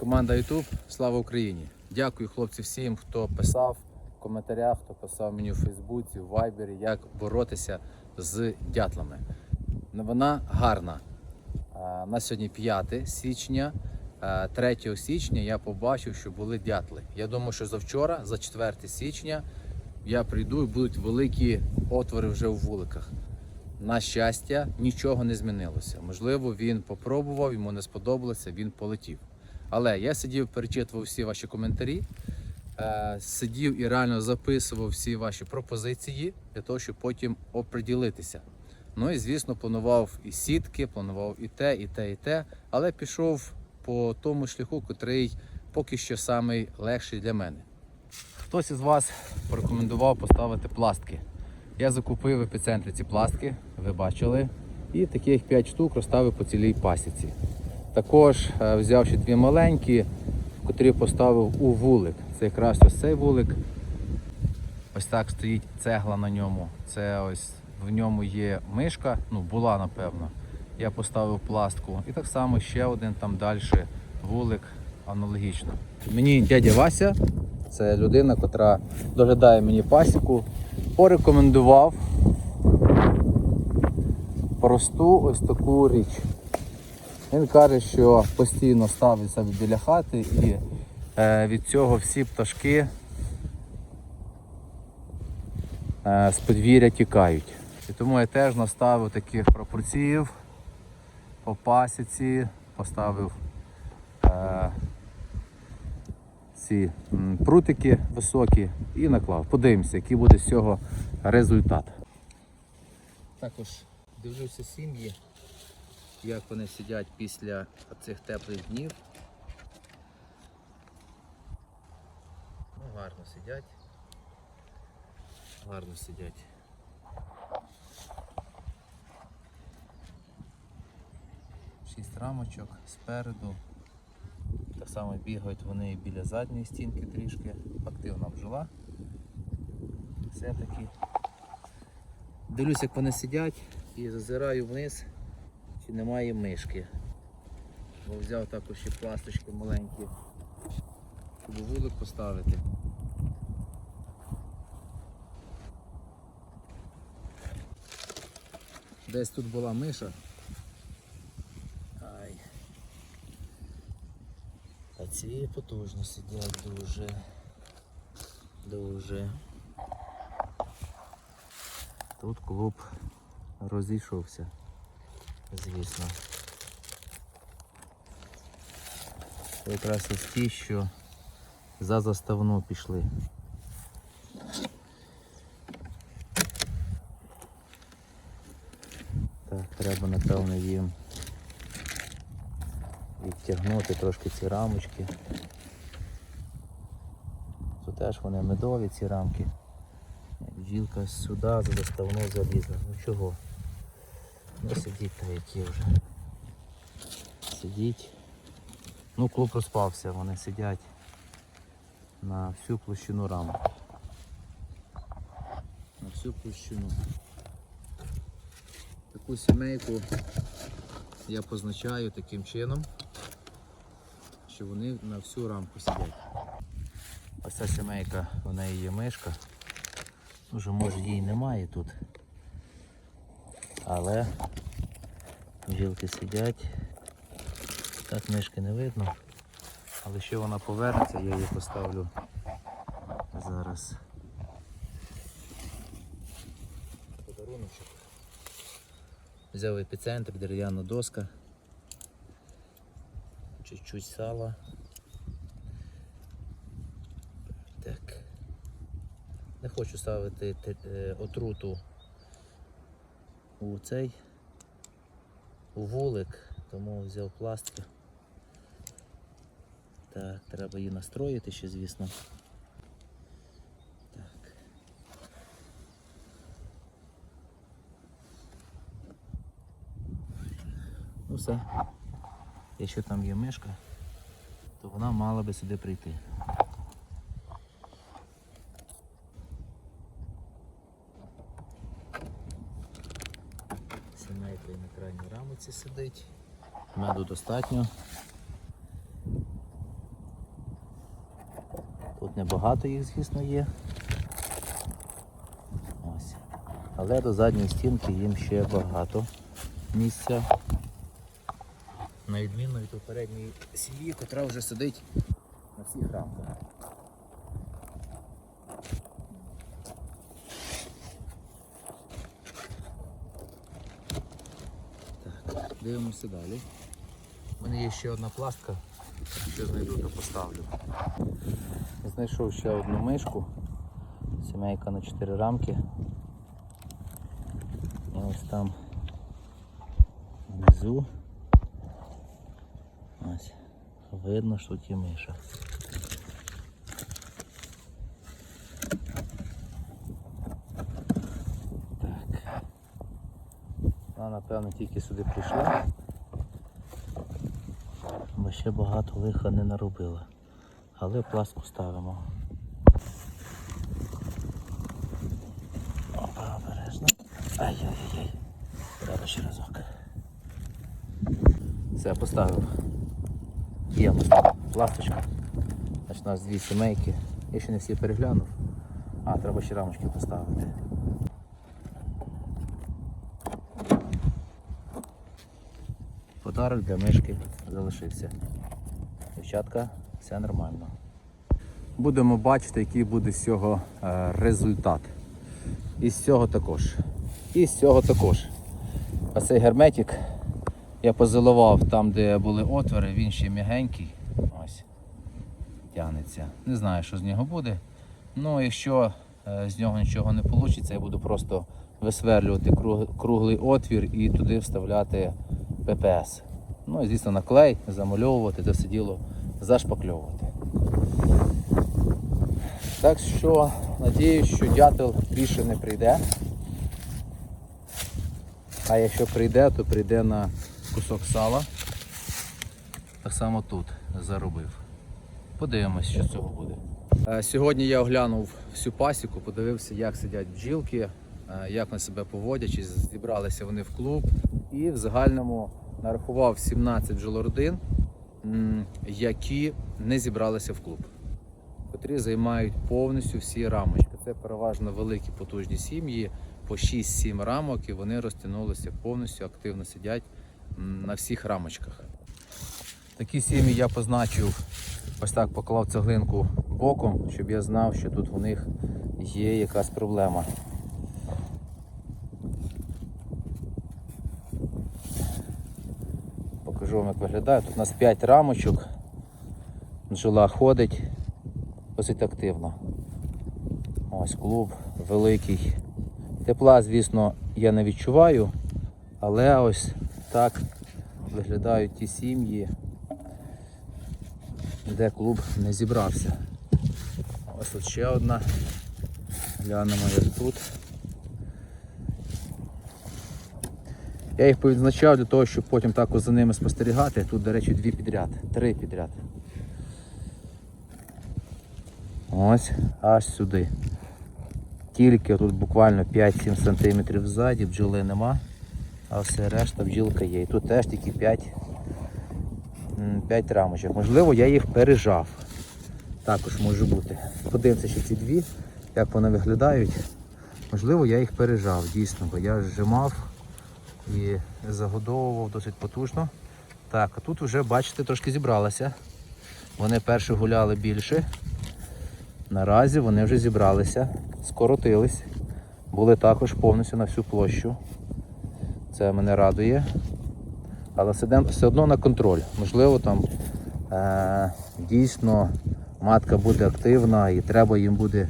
Команда YouTube, слава Україні! Дякую хлопці всім, хто писав в коментарях, хто писав мені в Фейсбуці, в Вайбері, як боротися з дятлами. Ну, Вона гарна. На сьогодні 5 січня. 3 січня я побачив, що були дятли. Я думаю, що завчора, за 4 січня, я прийду і будуть великі отвори вже у вуликах. На щастя, нічого не змінилося. Можливо, він попробував, йому не сподобалося, він полетів. Але я сидів, перечитував всі ваші коментарі, е, сидів і реально записував всі ваші пропозиції для того, щоб потім оприділитися. Ну і звісно, планував і сітки, планував і те, і те, і те, але пішов по тому шляху, котрий поки що самий легший для мене. Хтось із вас порекомендував поставити пластки. Я закупив в епіцентрі ці пластки, ви бачили, і таких 5 штук розставив по цілій пасіці. Також е, взяв ще дві маленькі, котрі поставив у вулик. Це якраз ось цей вулик. Ось так стоїть цегла на ньому. Це ось в ньому є мишка, ну була напевно. Я поставив пластку. І так само ще один там далі вулик аналогічно. Мені дядя Вася, це людина, котра доглядає мені пасіку, порекомендував просту ось таку річ. Він каже, що постійно ставить себе біля хати і е, від цього всі пташки е, з подвір'я тікають. І тому я теж наставив таких пропорційів по пасіці, поставив е, ці прутики високі і наклав. Подивимося, який буде з цього результат. Також дивлюся сім'ї як вони сидять після цих теплих днів. Ну, гарно сидять. Гарно сидять. Шість рамочок спереду. Так само бігають вони біля задньої стінки трішки. Активна бджола. Все-таки. Дивлюсь, як вони сидять і зазираю вниз чи немає мишки. Бо взяв також ще пласточки маленькі, щоб вулик поставити. Десь тут була миша. Ай. А ці потужно сидять дуже. Дуже. Тут клуб розійшовся звісно. Це якраз ось ті, що за заставну пішли. Так, треба напевно їм відтягнути трошки ці рамочки. Тут теж вони медові ці рамки. Бджілка сюди за заставну залізла. Ну чого? Ну сидіть та які вже. Сидіть. Ну клуб розпався, вони сидять на всю площину рамок. На всю площину. Таку сімейку я позначаю таким чином, що вони на всю рамку сидять. Ось ця сімейка, у неї є мишка. Уже може її немає тут. Але бджілки сидять. Так мишки не видно. Але ще вона повернеться, я її поставлю зараз. Подаруночок. Взяв епіцентр, дерев'яна доска. Чуть-чуть сала. Так. Не хочу ставити е, отруту у цей вулик, тому взяв пластик. Так, треба її настроїти ще, звісно. Так. Ну все. Якщо там є мишка, то вона мала би сюди прийти. крайній рамиці сидить. Меду достатньо. Тут небагато їх, звісно, є. Ось. Але до задньої стінки їм ще багато місця. На відміну від передньої сім'ї, котра вже сидить на всіх рамках. Дивимося далі. У мене є ще одна пластка. Якщо знайду, то поставлю. Знайшов ще одну мишку. Сімейка на 4 рамки. І ось там внизу. Ось. Видно, що тут є миша. Вона, напевно, тільки сюди прийшла. Бо ще багато лиха не наробила. Але пласку ставимо. Опа, обережно. Ай-яй-яй. Зараз ще разок. Все, поставив. Є пласточка. Значить, у нас дві сімейки. Я ще не всі переглянув. А, треба ще рамочки поставити. Подарок для мишки залишився. Дівчатка, все нормально. Будемо бачити, який буде з цього е, результат. І з цього також. І з цього також. А цей герметик я позаливав там, де були отвори, він ще м'ягенький. Ось. Тягнеться. Не знаю, що з нього буде. Ну, якщо е, з нього нічого не вийде, я буду просто висверлювати круглий отвір і туди вставляти ППС. Ну і звісно на клей, замальовувати, це все діло зашпакльовувати. Так що надіюсь, що дятел більше не прийде. А якщо прийде, то прийде на кусок сала. Так само тут заробив. Подивимось, що з цього буде. Е, Сьогодні я оглянув всю пасіку, подивився, як сидять бджілки, е, як вони себе поводять, чи зібралися вони в клуб. І в загальному нарахував 17 бджолородин, які не зібралися в клуб котрі займають повністю всі рамочки. Це переважно великі потужні сім'ї, по 6-7 рамок, і вони розтягнулися повністю, активно сидять на всіх рамочках. Такі сім'ї я позначив, ось так поклав цеглинку боком, щоб я знав, що тут у них є якась проблема. Як виглядає. Тут у нас 5 рамочок. Бджола ходить досить активно. Ось клуб великий. Тепла, звісно, я не відчуваю, але ось так виглядають ті сім'ї, де клуб не зібрався. Ось тут ще одна. Глянемо як тут. Я їх повідзначав для того, щоб потім також за ними спостерігати. Тут, до речі, дві підряд, три підряд. Ось аж сюди. Тільки тут буквально 5-7 см ззаді, бджоли нема, а все решта бджілка є. І тут теж тільки 5, 5 рамочок. Можливо, я їх пережав. Також може бути. Подивимося ще ці дві, як вони виглядають. Можливо, я їх пережав, дійсно, бо я зжимав і загодовував досить потужно. Так, а тут вже, бачите, трошки зібралося. Вони перші гуляли більше. Наразі вони вже зібралися, скоротились, були також повністю на всю площу. Це мене радує. Але все одно на контроль. Можливо, там е- дійсно матка буде активна і треба їм буде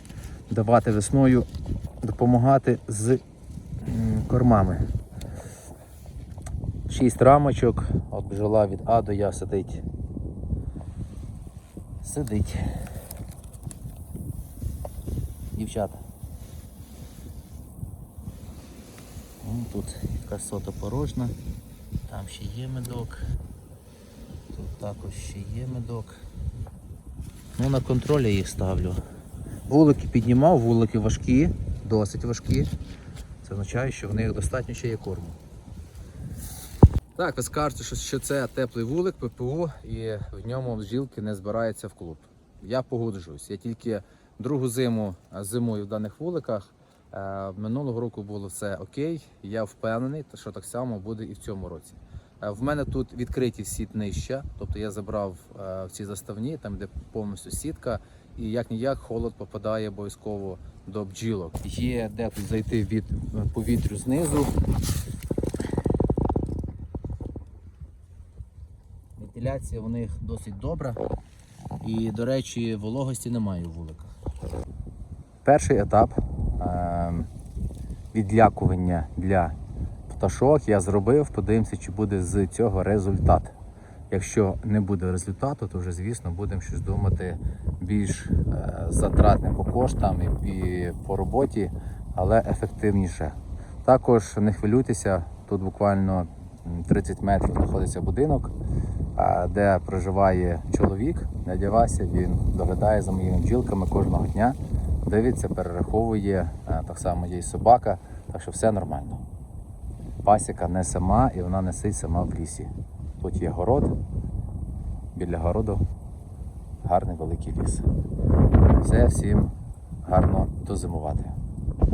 давати весною, допомагати з кормами. Шість рамочок, от бджола від А до Я сидить. Сидить дівчата. Тут якась сота порожна, там ще є медок, тут також ще є медок. Ну на контроль я їх ставлю. Вулики піднімав, вулики важкі, досить важкі. Це означає, що в них достатньо ще є корму. Так, ви скажете, що, це теплий вулик ППУ і в ньому бджілки не збираються в клуб. я погоджуюсь. Я тільки другу зиму е, зимою в даних вуликах. Е, Минулого року було все окей. Я впевнений, що так само буде і в цьому році. Е, В мене тут відкриті всі днища, тобто я забрав е, ці заставні, там де повністю сітка, і як ніяк холод попадає обов'язково до бджілок. Є де тут зайти від повітрю знизу. Вентиляція у них досить добра. І, до речі, вологості немає у вуликах. Перший етап е- відлякування для пташок я зробив. Подивимося, чи буде з цього результат. Якщо не буде результату, то вже, звісно, будемо щось думати більш е- затратне по коштам і, по роботі, але ефективніше. Також не хвилюйтеся, тут буквально 30 метрів знаходиться будинок, де проживає чоловік, дядя Вася, він доглядає за моїми бджілками кожного дня, дивиться, перераховує, так само є і собака, так що все нормально. Пасіка не сама і вона не сидить сама в лісі. Тут є город, біля городу гарний великий ліс. Все, всім гарно дозимувати.